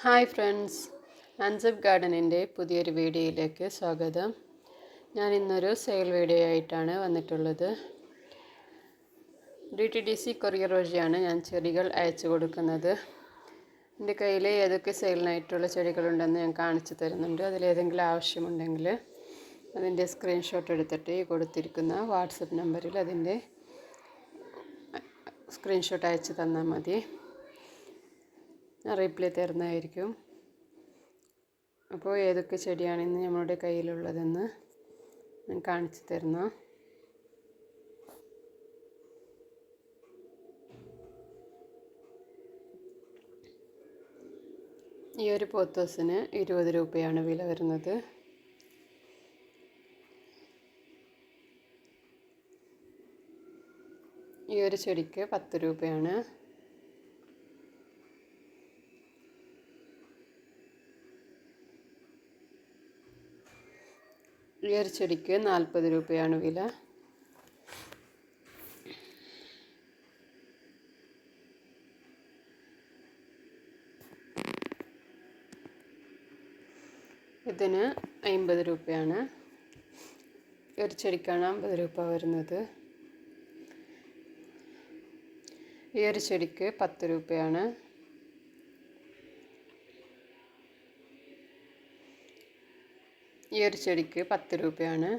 Hi friends unsub ഗാർഡനിന്റെ പുതിയൊരു വീഡിയോയിലേക്ക് സ്വാഗതം. ഞാൻ ഇന്നൊരു സെയിൽ വീഡിയോ ആയിട്ടാണ് വന്നിട്ടുള്ളത്. D T D C courier വഴിയാണ് ഞാൻ ചെടികൾ അയച്ചു കൊടുക്കുന്നത്. എന്റെ കയ്യിൽ ഏതൊക്കെ സെയിലിനായിട്ടുള്ള ചെടികളുണ്ടെന്ന് ഞാൻ കാണിച്ചു തരുന്നുണ്ട്. അതിലേതെങ്കിലും ആവശ്യമുണ്ടെങ്കിൽ അതിന്റെ സ്ക്രീൻഷോട്ട് എടുത്തിട്ട് ഈ കൊടുത്തിരിക്കുന്ന വാട്സപ്പ് നമ്പറിൽ അതിന്റെ സ്ക്രീൻഷോട്ട് അയച്ചു തന്നാൽ മതി. റിപ്ലൈ തരുന്നതായിരിക്കും. അപ്പോൾ ഏതൊക്കെ ചെടിയാണ് ഇന്ന് നമ്മളുടെ കയ്യിലുള്ളതെന്ന് ഞാൻ കാണിച്ചു തരുന്നു. ഈ ഒരു പോത്തോസിന് ഇരുപത് രൂപയാണ് വില വരുന്നത്. ഈ ഒരു ചെടിക്ക് പത്ത് രൂപയാണ്. ഈ നാൽപ്പത് രൂപയാണ് വില. ഇതിന് അമ്പത് രൂപയാണ്. ഒരു അമ്പത് രൂപ വരുന്നത്. ഈ ചെടിക്ക് പത്ത് രൂപയാണ്. ഈ ഒരു ചെടിക്ക് പത്ത് രൂപയാണ്.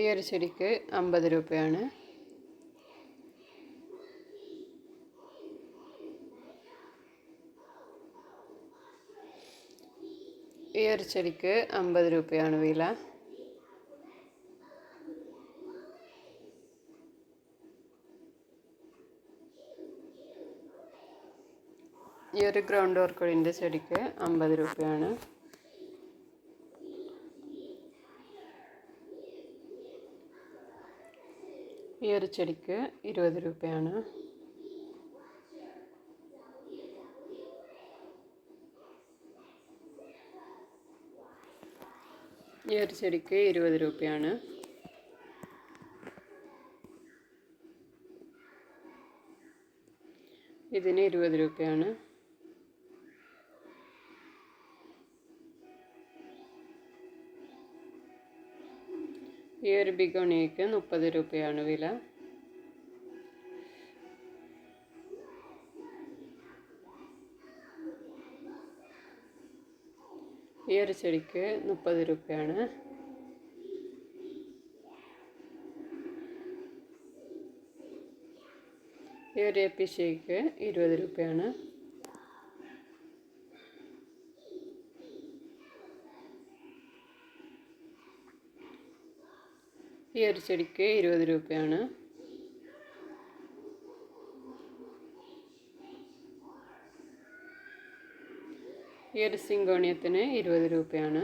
ഈ ഒരു ചെടിക്ക് അമ്പത് രൂപയാണ്. ഈ ഒരു ചെടിക്ക് അമ്പത് രൂപയാണ് വില. ഈ ഒരു ഗ്രൗണ്ട് ഓർക്കിഡിന്റെ ചെടിക്ക് അമ്പത് രൂപയാണ്. ഈ ഒരു ചെടിക്ക് ഇരുപത് രൂപയാണ്. ഈ ഒരു ചെടിക്ക് ഇരുപത് രൂപയാണ്. ഇതിന് ഇരുപത് രൂപയാണ്. ഈ ഒരു ബിഗോണിയക്ക് മുപ്പത് രൂപയാണ് വില. ഈ ഒരു ചെടിക്ക് മുപ്പത് രൂപയാണ്. ഈ ഒരു എപ്പിഷയ്ക്ക് ഇരുപത് രൂപയാണ്. ഈ ഒരു ചെടിക്ക് ഇരുപത് രൂപയാണ്. ഈ ഒരു സിങ്കോണിയത്തിന് ഇരുപത് രൂപയാണ്.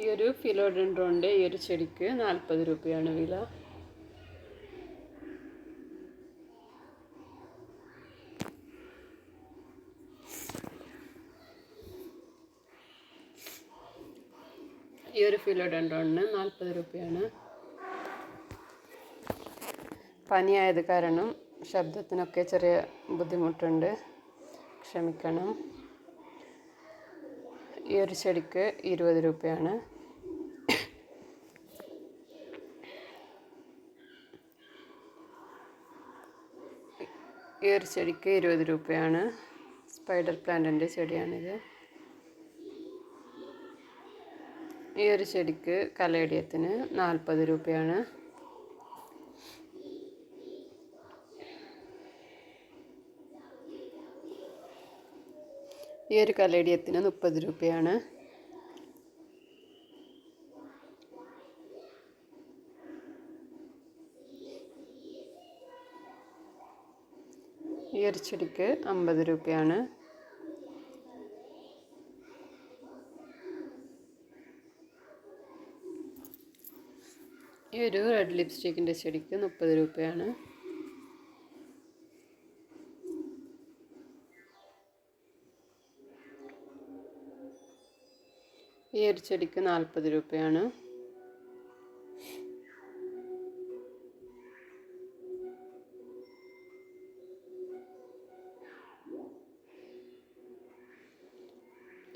ഈ ഒരു ഫിലോഡൻഡ്രോണിന്റെ ഈ ഒരു ചെടിക്ക് നാൽപ്പത് രൂപയാണ് വില. ഈ ഒരു ഫിലോഡൻഡ്രോണിന് നാൽപ്പത് രൂപയാണ് പനിയായത് കാരണം ശബ്ദത്തിനൊക്കെ ചെറിയ ബുദ്ധിമുട്ടുണ്ട്. ക്ഷമിക്കണം. ഈ ഒരു ചെടിക്ക് ഇരുപത് രൂപയാണ് ഈ ഒരു ചെടിക്ക് ഇരുപത് രൂപയാണ് സ്പൈഡർ പ്ലാന്റിന്റെ ചെടിയാണിത്. ഈ ഒരു ചെടിക്ക് കലേടിയത്തിന് നാൽപ്പത് രൂപയാണ്. ഈ ഒരു കലേടിയത്തിന് മുപ്പത് രൂപയാണ്. ഈ ഒരു ചെടിക്ക് അമ്പത് രൂപയാണ്. ഒരു റെഡ് ലിപ്സ്റ്റിക്കിന്റെ ചെടിക്ക് മുപ്പത് രൂപയാണ്. ഈ ഒരു ചെടിക്ക് നാൽപ്പത് രൂപയാണ്.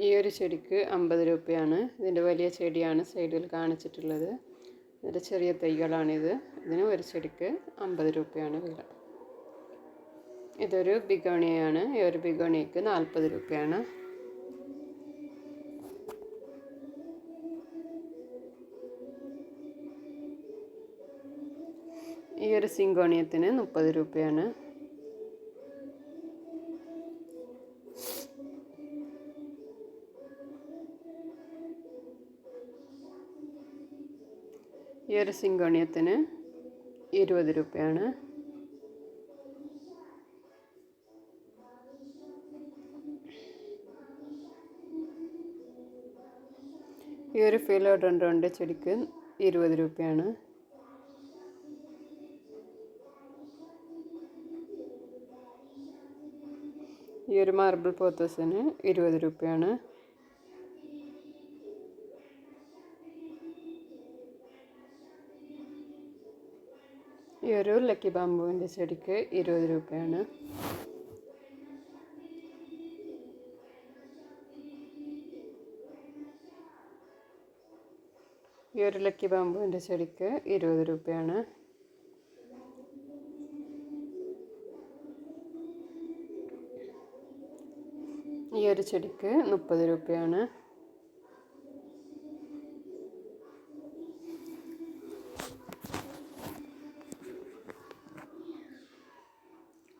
ഈ ഒരു ചെടിക്ക് അമ്പത് രൂപയാണ്. ഇതിന്റെ വലിയ ചെടിയാണ് സൈഡിൽ കാണിച്ചിട്ടുള്ളത്. ഇതിന്റെ ചെറിയ തൈകളാണിത്. ഇതിന് ഒരു ചെടിക്ക് അമ്പത് രൂപയാണ് വില. ഇതൊരു ബിഗോണിയാണ്. ഈ ഒരു ബിഗോണിക്ക് നാൽപ്പത് രൂപയാണ്. ഈ ഒരു സിങ്കോണിയത്തിന് മുപ്പത് രൂപയാണ്. ഈ ഒരു സിങ്കോണിയത്തിന് ഇരുപത് രൂപയാണ്. ഈ ഒരു ഫിലോഡോണ്ട് ചെടിക്ക് ഇരുപത് രൂപയാണ്. ഈ ഒരു മാർബിൾ പോത്തസിന് ഇരുപത് രൂപയാണ്. ഈ ഒരു ലക്കി ബാമ്പുവിന്റെ ചെടിക്ക് ഇരുപത് രൂപയാണ്. ഈ ഒരു ലക്കി ബാമ്പുവിന്റെ ചെടിക്ക് ഇരുപത് രൂപയാണ്. ഈ ഒരു ചെടിക്ക് മുപ്പത് രൂപയാണ്.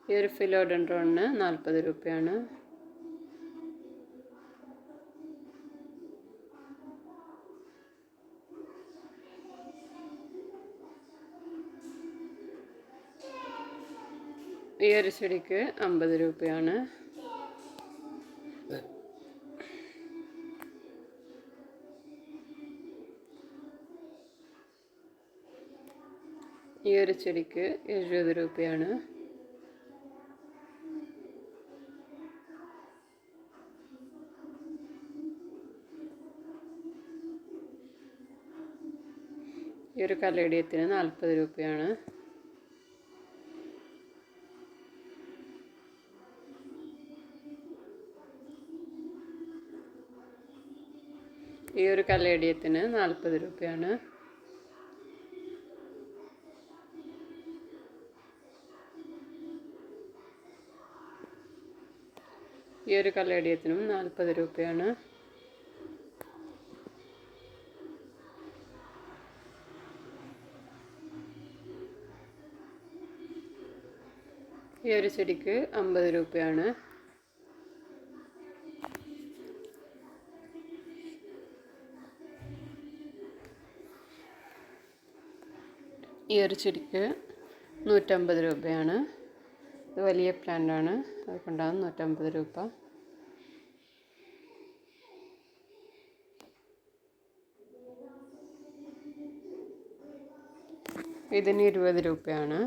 ഈ ഒരു ഫിലോഡൻഡ്രോണിന് നാൽപ്പത് രൂപയാണ്. ഈ ഒരു ചെടിക്ക് അമ്പത് രൂപയാണ്. ഈ ഒരു ചെടിക്ക് എഴുപത് രൂപയാണ്. ഈ ഒരു കലേടിയത്തിന് നാൽപ്പത് രൂപയാണ്. ഈ ഒരു കലേടിയത്തിന് നാൽപ്പത് രൂപയാണ്. ഈ ഒരു കലേടിയത്തിനും നാൽപ്പത് രൂപയാണ്. ഈ ഒരു ചെടിക്ക് അമ്പത് രൂപയാണ്. ഈ ഒരു ചെടിക്ക് നൂറ്റമ്പത് രൂപയാണ്. ഇത് വലിയ പ്ലാന്റാണ് അതുകൊണ്ടാണ് നൂറ്റമ്പത് രൂപ. ഇതിന് ഇരുപത് രൂപയാണ്.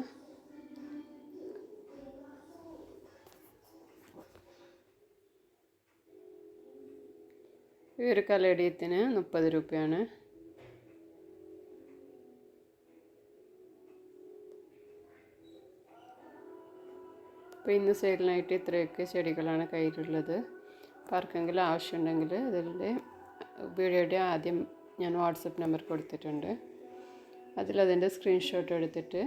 ഈ ഒരു കലേഡിയത്തിന് മുപ്പത് രൂപയാണ്. അപ്പോൾ ഇന്ന് സെയിലിനായിട്ട് ഇത്രയൊക്കെ ചെടികളാണ് കയ്യിലുള്ളത്. അപ്പോൾ ആർക്കെങ്കിലും ആവശ്യമുണ്ടെങ്കിൽ ഇതിന്റെ വീഡിയോയുടെ ആദ്യം ഞാൻ വാട്സപ്പ് നമ്പർ കൊടുത്തിട്ടുണ്ട്. അതിലതിന്റെ സ്ക്രീൻഷോട്ട് എടുത്തിട്ട്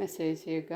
മെസ്സേജ് ചെയ്യുക.